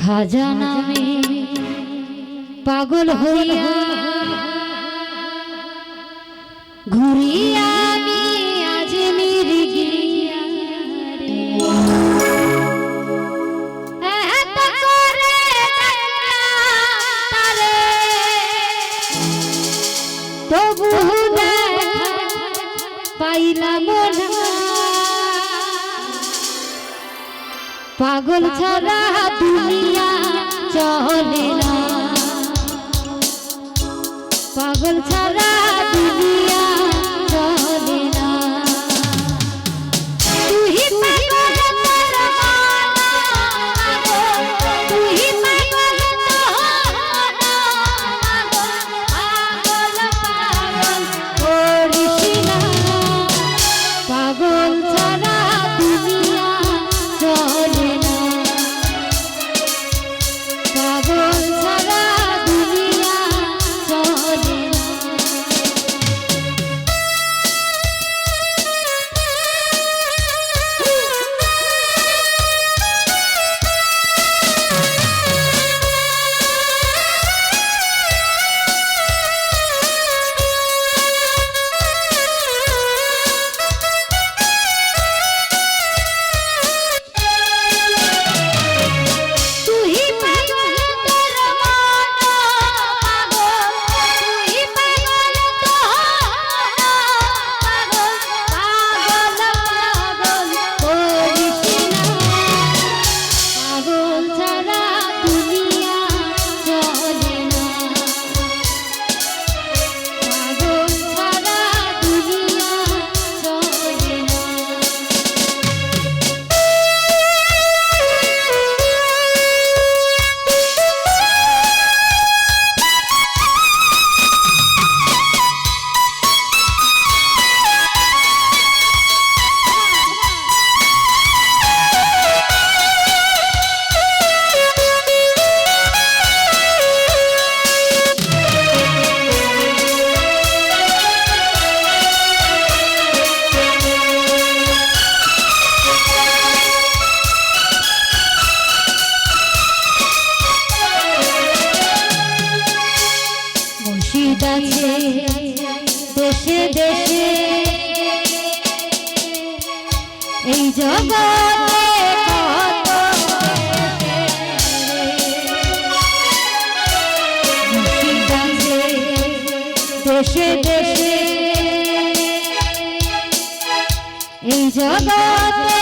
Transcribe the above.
খাজানা পাগল হইয়া ঘুরিয়া পাগল ছাড়া দুনিয়া চলে না। পাগল ছাড়া দুনিয়া জগতে দেশে দেশে এই জগতে